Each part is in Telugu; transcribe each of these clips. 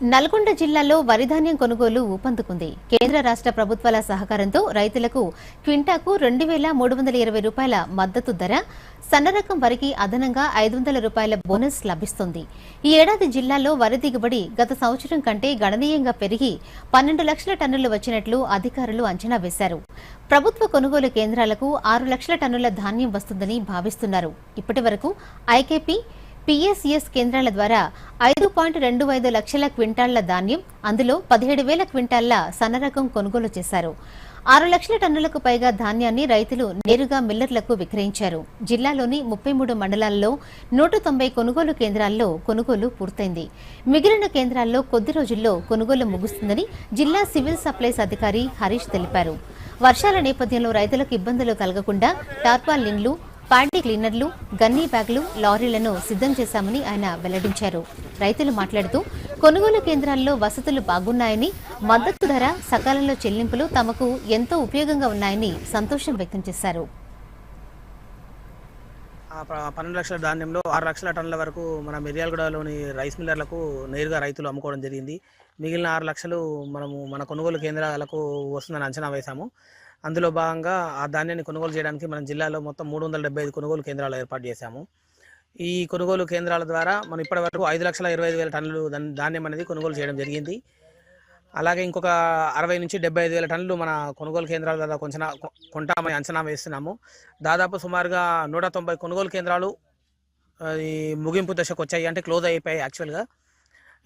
నల్గొండ జిల్లాలో వరిధాన్యం కొనుగోలు ఊపందుకుంది. కేంద్ర రాష్ట్ర ప్రభుత్వాల సహకారంతో రైతులకు క్వింటాకు రెండు వేల మూడు వందల ఇరవై రూపాయల మద్దతు ధర సన్నరకం వరికి అదనంగా ఐదు వందల రూపాయల బోనస్ లభిస్తుంది. ఈ ఏడాది జిల్లాలో వరి దిగుబడి గత సంవత్సరం కంటే గణనీయంగా పెరిగి పన్నెండు లక్షల టన్నులు వచ్చినట్లు అధికారులు అంచనా వేశారు. ప్రభుత్వ కొనుగోలు కేంద్రాలకు ఆరు లక్షల టన్నుల ధాన్యం వస్తుందని భావిస్తున్నారు. ఇప్పటి వరకు ఐకేపీ పీఎస్ఈఎస్ కేంద్రాల ద్వారా ఐదు పాయింట్ రెండు ఐదు లక్షల క్వింటాళ్ళ ధాన్యం అందులో పదిహేడు వేల క్వింటాళ్ళ సన్నరకం కొనుగోలు చేశారు. ఆరు లక్షల టన్నులకు పైగా ధాన్యాన్ని రైతులు నేరుగా మిల్లర్లకు విక్రయించారు. జిల్లాలోని ముప్పై మూడు మండలాల్లో నూట తొంభై కొనుగోలు కేంద్రాల్లో కొనుగోలు పూర్తయింది. మిగిలిన కేంద్రాల్లో కొద్ది రోజుల్లో కొనుగోలు ముగుస్తుందని జిల్లా సివిల్ సప్లైస్ అధికారి హరీష్ తెలిపారు. వర్షాల నేపథ్యంలో రైతులకు ఇబ్బందులు కలగకుండా టార్పాలిన్లు పాంటీ క్లీనర్లు గన్నీ బ్యాగులు లారీలను సిద్ధం చేశామని ఆయన వెల్లడించారు. రైతులు మాట్లాడుతూ కొనుగోలు కేంద్రాల్లో వసతులు బాగున్నాయని మద్దతు ధర సకాలంలో చెల్లింపులు తమకు ఎంతో ఉపయోగంగా ఉన్నాయని సంతోషం వ్యక్తం చేశారు. పన్నెండు లక్షల ధాన్యంలో ఆరు లక్షల టన్నుల వరకు మన మిర్యాలగూడలోని రైస్ మిల్లర్లకు నేరుగా రైతులు అమ్ముకోవడం జరిగింది. మిగిలిన ఆరు లక్షలు మనము మన కొనుగోలు కేంద్రాలకు వస్తుందని అంచనా వేశాము. అందులో భాగంగా ఆ ధాన్యాన్ని కొనుగోలు చేయడానికి మనం జిల్లాలో మొత్తం మూడు వందల డెబ్బై ఐదు కొనుగోలు కేంద్రాలు ఏర్పాటు చేశాము. ఈ కొనుగోలు కేంద్రాల ద్వారా మనం ఇప్పటి వరకు ఐదు లక్షల ఇరవై ఐదు వేల టన్నులు ధాన్యం అనేది కొనుగోలు చేయడం జరిగింది. అలాగే ఇంకొక అరవై నుంచి డెబ్బై ఐదు వేల టన్నులు మన కొనుగోలు కేంద్రాల ద్వారా కొంచెం కొంటామని అంచనా వేస్తున్నాము. దాదాపు సుమారుగా నూట తొంభై కొనుగోలు కేంద్రాలు ముగింపు దశకు వచ్చాయి. అంటే క్లోజ్ అయిపోయాయి యాక్చువల్గా.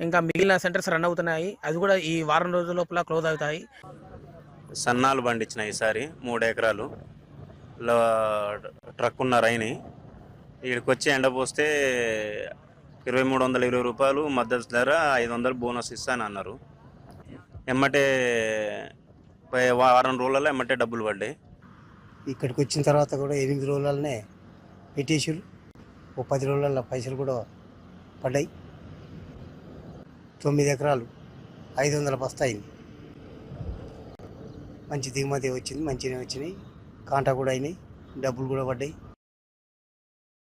ఇంకా మిగిలిన సెంటర్స్ రన్ అవుతున్నాయి. అది కూడా ఈ వారం రోజుల లోపల క్లోజ్ అవుతాయి. సన్నాలు పండించిన ఈసారి మూడు ఎకరాలు ట్రక్ ఉన్న రైని. ఇక్కడికి వచ్చి ఎండ పోస్తే ఇరవై మూడు వందల ఇరవై రూపాయలు మద్దతు ధర ఐదు వందలు బోనస్ ఇస్తాను అన్నారు. ఎమ్మటే వారం రోజులలో ఎమ్మటే డబ్బులు పడ్డాయి. ఇక్కడికి వచ్చిన తర్వాత కూడా ఎనిమిది రోజులనే పెట్టేసారు ఓ పది రోజుల పైసలు కూడా పడ్డాయి. తొమ్మిది ఎకరాలు ఐదు వందల బస్తా అయింది మంచి దిగుమతి వచ్చింది మంచిగా వచ్చినాయి. కాంటా కూడా అయినాయి డబ్బులు కూడా పడ్డాయి.